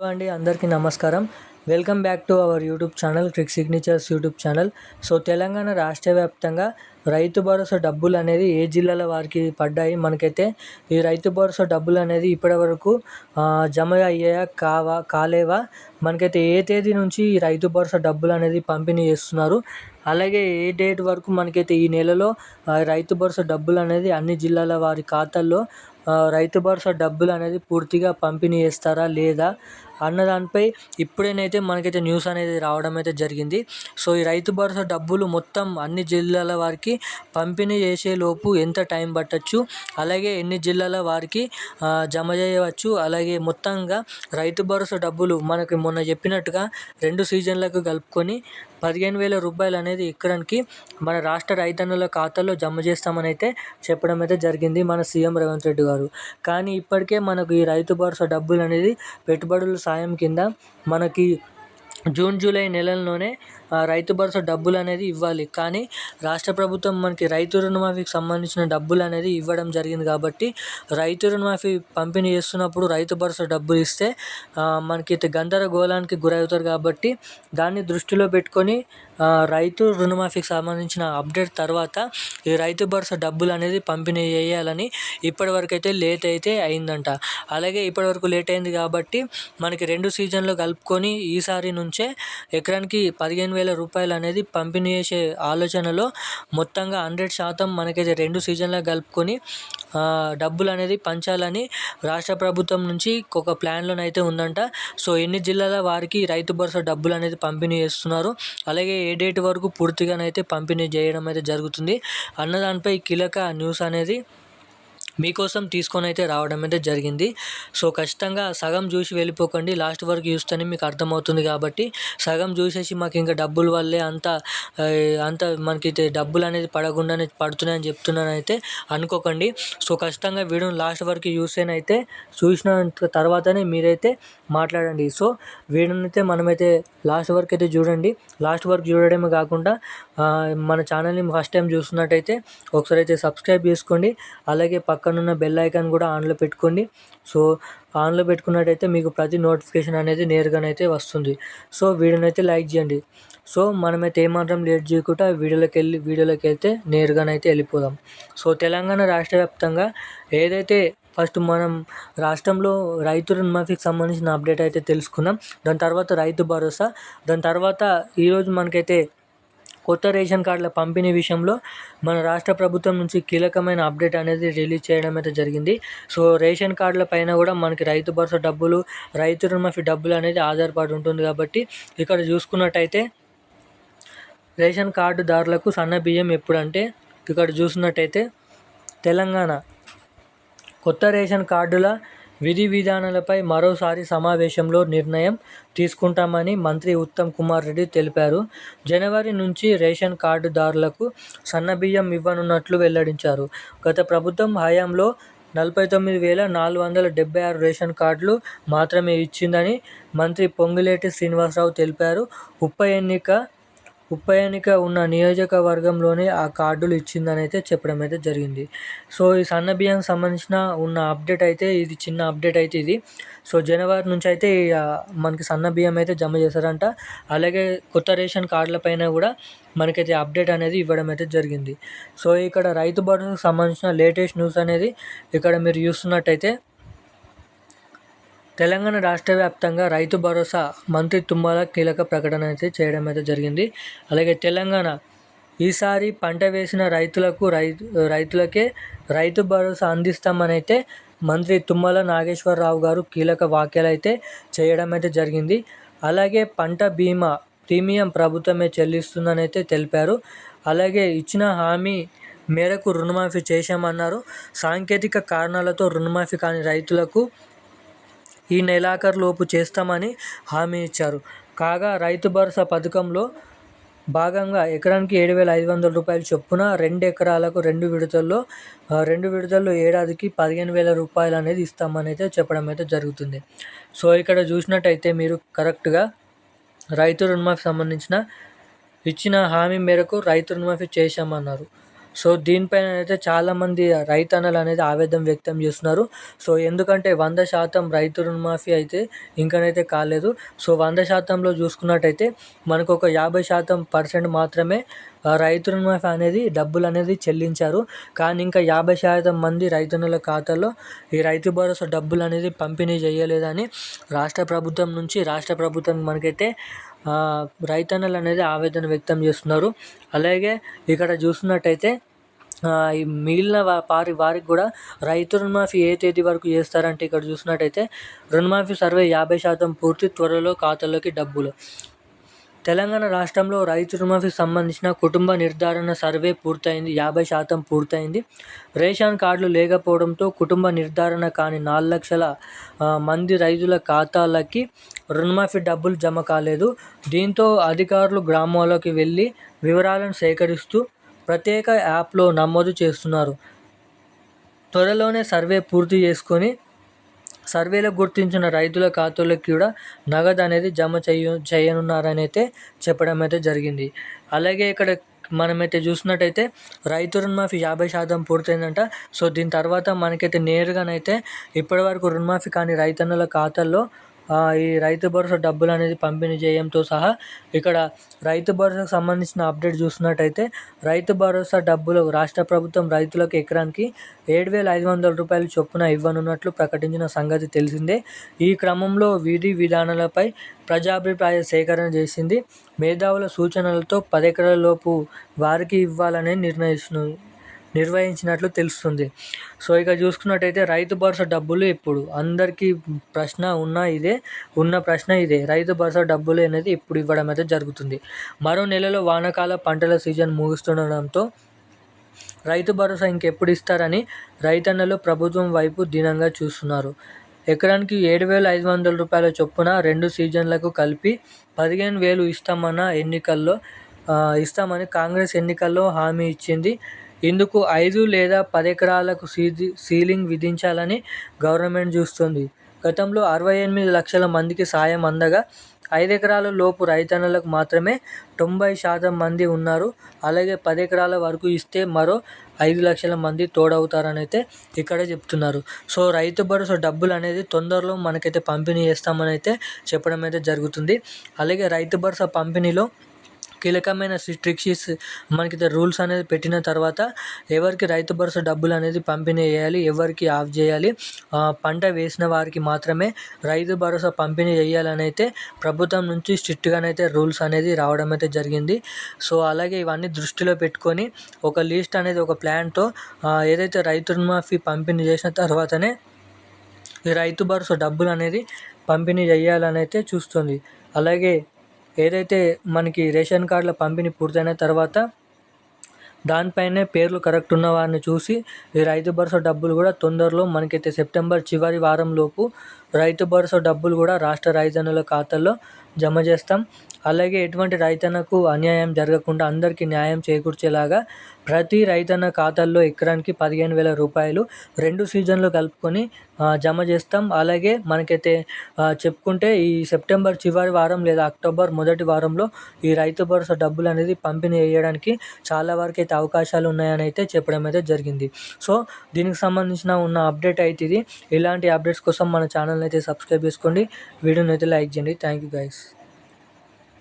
Hello అండి అందరికీ నమస్కారం. Welcome back to our YouTube channel crick signatures YouTube channel. So Telangana రాష్ట్ర వ్యాప్తంగా రైతు భరోసా డబ్బులు అనేది ఏ జిల్లాల వారికి పడ్డాయి? మనకైతే ఈ రైతు భరోసా డబ్బులు అనేది ఇప్పటి వరకు జమ అయ్యాయా? కావా? కాలేవా? మనకైతే ఏ తేదీ నుంచి ఈ రైతు భరోసా డబ్బులు అనేది పంపిణీ చేస్తున్నారు? అలాగే ఏ డేట్ వరకు మనకైతే ఈ నెలలో రైతు భరోసా డబ్బులు అనేది అన్ని జిల్లాల వారి ఖాతాల్లో రైతు భరోసా డబ్బులు అనేది పూర్తిగా పంపిణీ చేస్తారా లేదా? అన్న దానిపై ఇప్పుడేనైతే మనకైతే న్యూస్ అనేది రావడం అయితే జరిగింది. సో ఈ రైతు భరోసా డబ్బులు మొత్తం అన్ని జిల్లాల వారికి పంపిణీ చేసేలోపు ఎంత టైం పట్టచ్చు? అలాగే ఎన్ని జిల్లాల వారికి జమ చేయవచ్చు? అలాగే మొత్తంగా రైతు భరోసా డబ్బులు మనకి మొన్న చెప్పినట్టుగా రెండు సీజన్లకు కలుపుకొని పదిహేను వేల రూపాయలు అనేది ఎకరానికి మన రాష్ట్ర రైతన్నుల ఖాతాలో జమ చేస్తామని అయితే చెప్పడం అయితే జరిగింది మన సీఎం రేవంత్ రెడ్డి గారు. కానీ ఇప్పటికే మనకు ఈ రైతు భరోసా డబ్బులు అనేది పెట్టుబడుల సాయం కింద మనకి జూన్ జూలై నెలల్లోనే రైతు భరోసా డబ్బులు అనేది ఇవ్వాలి. కానీ రాష్ట్ర ప్రభుత్వం మనకి రైతు రుణమాఫీకి సంబంధించిన డబ్బులు అనేది ఇవ్వడం జరిగింది కాబట్టి రైతు రుణమాఫీ పంపిణీ చేస్తున్నప్పుడు రైతు భరోసా డబ్బులు ఇస్తే మనకి గందరగోళానికి గురవుతారు కాబట్టి దాన్ని దృష్టిలో పెట్టుకొని రైతు రుణమాఫీకి సంబంధించిన అప్డేట్ తర్వాత ఈ రైతు భరోసా డబ్బులు అనేది పంపిణీ చేయాలని ఇప్పటివరకు అయితే లేట్ అయితే అయిందంట. అలాగే ఇప్పటివరకు లేట్ అయింది కాబట్టి మనకి రెండు సీజన్లు కలుపుకొని ఈసారి నుంచే ఎకరానికి పదిహేను వేల రూపాయలు అనేది పంపిణీ చేసే ఆలోచనలో మొత్తంగా హండ్రెడ్ శాతం మనకైతే రెండు సీజన్లో కలుపుకొని డబ్బులు అనేది పంచాలని రాష్ట్ర ప్రభుత్వం నుంచి ఒక ప్లాన్లోనైతే ఉందంట. సో ఎన్ని జిల్లాల వారికి రైతు భరోసా డబ్బులు అనేది పంపిణీ చేస్తున్నారు? అలాగే ఏ డేట్ వరకు పూర్తిగానైతే పంపిణీ చేయడం అయితే జరుగుతుంది? అన్నదానిపై కీలక న్యూస్ అనేది మీకోసం తీసుకొని అయితే రావడం అయితే జరిగింది. సో ఖచ్చితంగా సగం చూసి వెళ్ళిపోకండి. లాస్ట్ వరకు చూస్తేనే మీకు అర్థమవుతుంది కాబట్టి సగం చూసేసి మాకు ఇంకా డబ్బుల వల్లే అంత అంత మనకి డబ్బులు అనేది పడకుండానే పడుతున్నాయని చెప్తున్నానైతే అనుకోకండి. సో ఖచ్చితంగా వీడియోని లాస్ట్ వరకు చూసేనైతే చూసిన తర్వాతనే మీరైతే మాట్లాడండి. సో వీడియోని అయితే మనమైతే లాస్ట్ వరకు అయితే చూడండి. లాస్ట్ వరకు చూడడమే కాకుండా మన ఛానల్ని ఫస్ట్ టైం చూస్తున్నట్టయితే ఒకసారి అయితే సబ్స్క్రైబ్ చేసుకోండి. అలాగే పక్కనున్న బెల్ ఐకాన్ కూడా ఆన్లో పెట్టుకోండి. సో ఆన్లో పెట్టుకున్నట్టయితే మీకు ప్రతి నోటిఫికేషన్ అనేది నేరుగానైతే వస్తుంది. సో వీడియోనైతే లైక్ చేయండి. సో మనమైతే ఏమాత్రం లేట్ చేయకుండా వీడియోలోకి వెళ్ళి వీడియోలోకి వెళ్తే నేరుగానైతే వెళ్ళిపోదాం. సో తెలంగాణ రాష్ట్ర వ్యాప్తంగా ఏదైతే ఫస్ట్ మనం రాష్ట్రంలో రైతు రుణమాఫీకి సంబంధించిన అప్డేట్ అయితే తెలుసుకుందాం. దాని తర్వాత రైతు భరోసా. దాని తర్వాత ఈరోజు మనకైతే కొత్త రేషన్ కార్డుల పంపిణీ విషయంలో మన రాష్ట్ర ప్రభుత్వం నుంచి కీలకమైన అప్డేట్ అనేది రిలీజ్ చేయడం అయితే జరిగింది. సో రేషన్ కార్డుల పైన కూడా మనకి రైతు భరోసా డబ్బులు రైతు రుణమాఫీ డబ్బులు అనేది ఆధారపడి ఉంటుంది కాబట్టి ఇక్కడ చూసుకున్నట్టయితే రేషన్ కార్డుదారులకు సన్న బియ్యం ఎప్పుడంటే ఇక్కడ చూసినట్టయితే తెలంగాణ కొత్త రేషన్ కార్డుల విధి విధానాలపై మరోసారి సమావేశంలో నిర్ణయం తీసుకుంటామని మంత్రి ఉత్తమ్ కుమార్ రెడ్డి తెలిపారు. జనవరి నుంచి రేషన్ కార్డుదారులకు సన్నబియ్యం ఇవ్వనున్నట్లు వెల్లడించారు. గత ప్రభుత్వం హయాంలో నలభై తొమ్మిది వేల నాలుగు వందల డెబ్బై ఆరు రేషన్ కార్డులు మాత్రమే ఇచ్చిందని మంత్రి పొంగులేటి శ్రీనివాసరావు తెలిపారు. ఉప ఎన్నిక ఉప ఎన్నిక ఉన్న నియోజకవర్గంలోనే ఆ కార్డులు ఇచ్చిందని అయితే చెప్పడం అయితే జరిగింది. సో ఈ సన్న బియ్యానికి సంబంధించిన ఉన్న అప్డేట్ అయితే ఇది చిన్న అప్డేట్ అయితే ఇది. సో జనవరి నుంచి అయితే మనకి సన్న బియ్యం అయితే జమ చేశారంట. అలాగే కొత్త రేషన్ కార్డుల పైన కూడా మనకైతే అప్డేట్ అనేది ఇవ్వడం అయితే జరిగింది. సో ఇక్కడ రైతు భరోసాకు సంబంధించిన లేటెస్ట్ న్యూస్ అనేది ఇక్కడ మీరు చూస్తున్నట్టయితే తెలంగాణ రాష్ట్ర వ్యాప్తంగా రైతు భరోసా మంత్రి తుమ్మల కీలక ప్రకటన అయితే చేయడం అయితే జరిగింది. అలాగే తెలంగాణ ఈసారి పంట వేసిన రైతులకు రైతు రైతులకే రైతు భరోసా అందిస్తామనైతే మంత్రి తుమ్మల నాగేశ్వరరావు గారు కీలక వ్యాఖ్యలు అయితే చేయడం అయితే జరిగింది. అలాగే పంట బీమా ప్రీమియం ప్రభుత్వమే చెల్లిస్తుందని అయితే తెలిపారు. అలాగే ఇచ్చిన హామీ మేరకు రుణమాఫీ చేశామన్నారు. సాంకేతిక కారణాలతో రుణమాఫీ కాని రైతులకు ఈ నెలాఖరులోపు చేస్తామని హామీ ఇచ్చారు. కాగా రైతు భరోసా పథకంలో భాగంగా ఎకరానికి ఏడు వేల ఐదు వందల రూపాయలు చొప్పున రెండు ఎకరాలకు రెండు విడతల్లో రెండు విడతల్లో ఏడాదికి పదిహేను వేల రూపాయలు అనేది ఇస్తామని అయితే చెప్పడం అయితే జరుగుతుంది. సో ఇక్కడ చూసినట్టయితే మీరు కరెక్ట్గా రైతు రుణమాఫీ సంబంధించిన ఇచ్చిన హామీ మేరకు రైతు రుణమాఫీ చేశామన్నారు. సో దీనిపైన అయితే చాలామంది రైతన్నలు అనేది ఆవేదన వ్యక్తం చేస్తున్నారు. సో ఎందుకంటే వంద శాతం రైతు రుణమాఫీ అయితే ఇంకనైతే కాలేదు. సో వంద శాతంలో చూసుకున్నట్టయితే మనకు ఒక యాభై శాతం పర్సెంట్ మాత్రమే రైతు రుణమాఫీ అనేది డబ్బులు అనేది చెల్లించారు. కానీ ఇంకా యాభై శాతం మంది రైతన్నుల ఖాతాలో ఈ రైతు భరోసా డబ్బులు అనేది పంపిణీ చేయలేదని రాష్ట్ర ప్రభుత్వం నుంచి రాష్ట్ర ప్రభుత్వం మనకైతే రైతన్నలు అనేది ఆవేదన వ్యక్తం చేస్తున్నారు. అలాగే ఇక్కడ చూస్తున్నట్టయితే ఈ మిగిలిన వారి వారికి కూడా రైతు రుణమాఫీ ఏ తేదీ వరకు చేస్తారంటే ఇక్కడ చూసినట్టయితే రుణమాఫీ సర్వే యాభై శాతం పూర్తి త్వరలో ఖాతాలోకి డబ్బులు. తెలంగాణ రాష్ట్రంలో రైతు రుణమాఫీకి సంబంధించిన కుటుంబ నిర్ధారణ సర్వే పూర్తయింది. యాభై శాతం పూర్తయింది. రేషన్ కార్డులు లేకపోవడంతో కుటుంబ నిర్ధారణ కాని నాలుగు లక్షల మంది రైతుల ఖాతాలకి రుణమాఫీ డబ్బులు జమ కాలేదు. దీంతో అధికారులు గ్రామాల్లోకి వెళ్ళి వివరాలను సేకరిస్తూ ప్రత్యేక యాప్లో నమోదు చేస్తున్నారు. త్వరలోనే సర్వే పూర్తి చేసుకొని సర్వేలో గుర్తించిన రైతుల ఖాతాలకు కూడా నగదు అనేది జమ చేయ చేయనున్నారని అయితే చెప్పడం అయితే జరిగింది. అలాగే ఇక్కడ మనమైతే చూసినట్టయితే రైతు రుణమాఫీ యాభై శాతం పూర్తయిందంట. సో దీని తర్వాత మనకైతే నేరుగానైతే ఇప్పటివరకు రుణమాఫీ కానీ రైతన్నుల ఖాతాల్లో ఈ రైతు భరోసా డబ్బులు అనేది పంపిణీ చేయడంతో సహా ఇక్కడ రైతు భరోసాకు సంబంధించిన అప్డేట్ చూసినట్టయితే రైతు భరోసా డబ్బులు రాష్ట్ర ప్రభుత్వం రైతులకు ఎకరానికి ఏడు వేల ఐదు వందల రూపాయలు చొప్పున ఇవ్వనున్నట్లు ప్రకటించిన సంగతి తెలిసిందే. ఈ క్రమంలో విధి విధానాలపై ప్రజాభిప్రాయ సేకరణ చేసింది. మేధావుల సూచనలతో పదెకరాల లోపు వారికి ఇవ్వాలని నిర్ణయిస్తుంది నిర్వహించినట్లు తెలుస్తుంది. సో ఇక చూసుకున్నట్టయితే రైతు భరోసా డబ్బులు ఇప్పుడు అందరికీ ప్రశ్న ఉన్న ఇదే ఉన్న ప్రశ్న ఇదే. రైతు భరోసా డబ్బులు అనేది ఇప్పుడు ఇవ్వడం అయితే జరుగుతుంది. మరో నెలలో వానకాల పంటల సీజన్ ముగుస్తుండడంతో రైతు భరోసా ఇంకెప్పుడు ఇస్తారని రైతన్నలు ప్రభుత్వం వైపు దీనంగా చూస్తున్నారు. ఎకరానికి ఏడు వేల ఐదు వందల రూపాయల చొప్పున రెండు సీజన్లకు కలిపి పదిహేను వేలు ఇస్తామన్న ఎన్నికల్లో ఇస్తామని కాంగ్రెస్ ఎన్నికల్లో హామీ ఇచ్చింది ఇందుకు ఐదు లేదా పది ఎకరాలకు సీజీ సీలింగ్ విధించాలని గవర్నమెంట్ చూస్తుంది. గతంలో అరవై ఎనిమిది లక్షల మందికి సాయం అందగా ఐదు ఎకరాల లోపు రైతన్నలకు మాత్రమే తొంభై శాతం మంది ఉన్నారు. అలాగే పది ఎకరాల వరకు ఇస్తే మరో ఐదు లక్షల మంది తోడవుతారని అయితే ఇక్కడే చెప్తున్నారు. సో రైతు భరోసా డబ్బులు అనేది తొందరలో మనకైతే పంపిణీ చేస్తామని అయితే చెప్పడం అయితే జరుగుతుంది. అలాగే రైతు భరోసా పంపిణీలో కీలకమైన స్ట్రిక్షన్స్ మనకి రూల్స్ అనేది పెట్టిన తర్వాత ఎవరికి రైతు భరోసా డబ్బులు అనేది పంపిణీ చేయాలి ఎవరికి ఆఫ్ చేయాలి పంట వేసిన వారికి మాత్రమే రైతు భరోసా పంపిణీ చేయాలని అయితే ప్రభుత్వం నుంచి స్ట్రిక్ట్గానైతే రూల్స్ అనేది రావడం అయితే జరిగింది. సో అలాగే ఇవన్నీ దృష్టిలో పెట్టుకొని ఒక లిస్ట్ అనేది ఒక ప్లాన్తో ఏదైతే రైతు రుణమాఫీ పంపిణీ చేసిన తర్వాతనే ఈ రైతు భరోసా డబ్బులు అనేది పంపిణీ చేయాలని అయితే చూస్తుంది. అలాగే ఏదైతే మనకి రేషన్ కార్డుల పంపిణీ పూర్తయిన తర్వాత దానిపైనే పేర్లు కరెక్ట్ ఉన్న వారిని చూసి ఈ రైతు భరోసా డబ్బులు కూడా తొందరలో మనకైతే సెప్టెంబర్ చివరి వారంలోపు రైతు భరోసా డబ్బులు కూడా రాష్ట్ర రైతన్నుల ఖాతాల్లో జమ చేస్తాం. అలాగే ఎటువంటి రైతన్నకు అన్యాయం జరగకుండా అందరికీ న్యాయం చేకూర్చేలాగా ప్రతి రైతన్న ఖాతాల్లో ఎకరానికి పదిహేను వేల రూపాయలు రెండు సీజన్లు కలుపుకొని జమ చేస్తాం. అలాగే మనకైతే చెప్పుకుంటే ఈ సెప్టెంబర్ చివరి వారం లేదా అక్టోబర్ మొదటి వారంలో ఈ రైతు భరోసా డబ్బులు అనేది పంపిణీ చేయడానికి చాలా వరకు అయితే అవకాశాలు ఉన్నాయని అయితే చెప్పడం అయితే జరిగింది. సో దీనికి సంబంధించిన ఉన్న అప్డేట్ అయితే ఇది. ఇలాంటి అప్డేట్స్ కోసం మన ఛానల్ ఛానల్ని అయితే సబ్స్క్రైబ్ చేసుకోండి. వీడియోని అయితే లైక్ చేయండి. Thank you guys